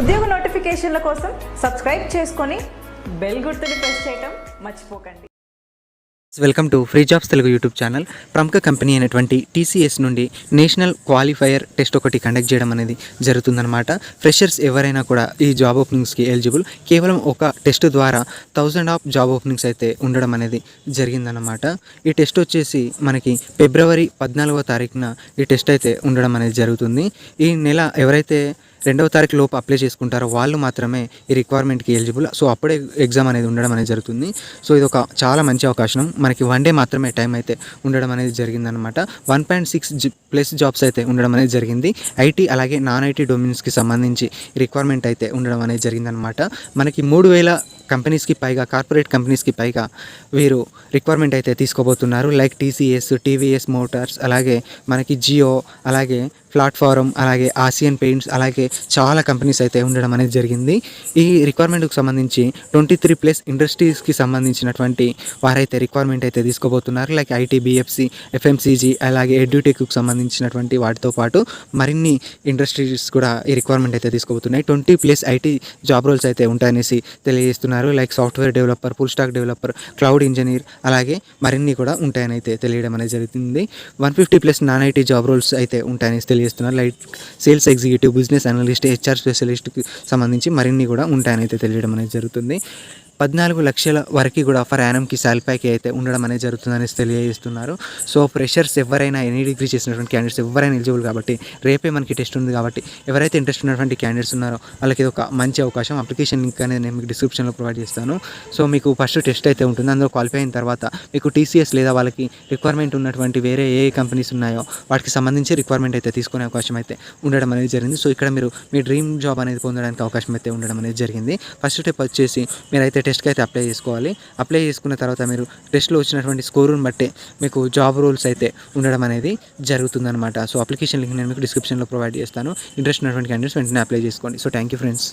ఉద్యోగ నోటిఫికేషన్ల కోసం సబ్స్క్రైబ్ చేసుకొని బెల్ గుర్తుని ప్రెస్ చేయటం మర్చిపోకండి. Welcome to free jobs Telugu YouTube channel ప్రముఖ కంపెనీ అయినటువంటి టీసీఎస్ నుండి నేషనల్ క్వాలిఫైయర్ టెస్ట్ ఒకటి కండక్ట్ చేయడం అనేది జరుగుతుందన్నమాట. ఫ్రెషర్స్ ఎవరైనా కూడా ఈ జాబ్ ఓపెనింగ్స్కి ఎలిజిబుల్. కేవలం ఒక టెస్ట్ ద్వారా థౌజండ్ ఆఫ్ జాబ్ ఓపెనింగ్స్ అయితే ఉండడం అనేది జరిగిందన్నమాట. ఈ టెస్ట్ వచ్చేసి మనకి ఫిబ్రవరి పద్నాలుగో తారీఖున ఈ టెస్ట్ అయితే ఉండడం అనేది జరుగుతుంది. ఈ నెల ఎవరైతే రెండవ తారీఖు లోపు అప్లై చేసుకుంటారో వాళ్ళు మాత్రమే ఈ రిక్వైర్మెంట్కి ఎలిజిబుల్ సో అప్పుడే ఎగ్జామ్ అనేది ఉండడం అనేది జరుగుతుంది. సో ఇది ఒక చాలా మంచి అవకాశం. మనకి వన్ డే మాత్రమే టైం అయితే ఉండడం అనేది జరిగిందనమాట one point six plus jobs అయితే ఉండడం అనేది జరిగింది. ఐటీ అలాగే నాన్ ఐటీ డొమిన్స్కి సంబంధించి రిక్వైర్మెంట్ అయితే ఉండడం అనేది జరిగిందనమాట మనకి మూడు వేల కంపెనీస్కి పైగా కార్పొరేట్ కంపెనీస్కి పైగా వీరు రిక్వైర్మెంట్ అయితే తీసుకోబోతున్నారు. లైక్ టీసీఎస్ టీవీఎస్ మోటార్స్ అలాగే మనకి జియో అలాగే ప్లాట్ఫారం అలాగే ఆసియన్ పెయింట్స్ అలాగే చాలా కంపెనీస్ అయితే ఉండడం అనేది జరిగింది. ఈ రిక్వైర్మెంట్కి సంబంధించి ట్వంటీ త్రీ ప్లస్ ఇండస్ట్రీస్కి సంబంధించినటువంటి వారైతే రిక్వైర్మెంట్ అయితే తీసుకోబోతున్నారు. లైక్ ఐటీ బిఎఫ్సి ఎఫ్ఎంసీజీ అలాగే ఎడ్యూటెక్కి సంబంధించినటువంటి వాటితో పాటు మరిన్ని ఇండస్ట్రీస్ కూడా ఈ రిక్వైర్మెంట్ అయితే తీసుకోబోతున్నాయి. Twenty plus IT job roles అయితే ఉంటాయనేసి తెలియజేస్తున్నారు. Like software developer full stack developer cloud engineer అలాగే మరిన్ని కూడా ఉంటాయని అయితే తెలియడం అనేది జరుగుతుంది. One fifty plus non IT job roles అయితే ఉంటాయని తెలియజేస్తున్నారు. Like sales executive business analyst HR స్పెషలిస్ట్కి సంబంధించి మరిన్ని కూడా ఉంటాయని అయితే తెలియడం అనేది జరుగుతుంది. పద్నాలుగు లక్షల వరకు కూడా ఫర్ యానమ్కి సాల్పాకి అయితే ఉండడం అనేది జరుగుతుందని తెలియజేస్తున్నారు. సో ఫ్రెషర్స్ ఎవరైనా ఎనీ డిగ్రీ చేసినటువంటి క్యాండిడేట్స్ ఎవరైనా ఎలిజిబుల్ కాబట్టి రేపే మనకి టెస్ట్ ఉంది కాబట్టి ఎవరైతే ఇంట్రెస్ట్ ఉన్నటువంటి క్యాండిడేట్స్ ఉన్నారో వాళ్ళకి ఇది ఒక మంచి అవకాశం. అప్లికేషన్ లింక్ అనేది నేను మీకు డిస్క్రిప్షన్లో ప్రొవైడ్ చేస్తాను. సో మీకు ఫస్ట్ టెస్ట్ అయితే ఉంటుంది. అందులో క్వాలిఫై అయిన తర్వాత మీకు టీసీఎస్ లేదా వాళ్ళకి రిక్వైర్మెంట్ ఉన్నటువంటి వేరే ఏ కంపెనీస్ ఉన్నాయో వాటికి సంబంధించి రిక్వైర్మెంట్ అయితే తీసుకునే అవకాశం అయితే ఉండడం అనేది జరిగింది. సో ఇక్కడ మీరు మీ డ్రీమ్ జాబ్ అనేది పొందడానికి అవకాశం అయితే ఉండడం అనేది జరిగింది. ఫస్ట్ స్టెప్ వచ్చేసి మీరైతే టెస్ట్కి అయితే అప్లై చేసుకోవాలి. అప్లై చేసుకున్న తర్వాత మీరు టెస్ట్లో వచ్చినటువంటి స్కోరును బట్టే మీకు జాబ్ రోల్స్ అయితే ఉండడం అనేది జరుగుతుందన్నమాట. సో అప్లికేషన్ లింక్ నేను మీకు డిస్క్రిప్షన్లో ప్రొవైడ్ చేస్తాను. ఇంట్రెస్ట్ ఉన్నటువంటి క్యాండిడేట్స్ వెంటనే అప్లై చేసుకోండి. So thank you friends.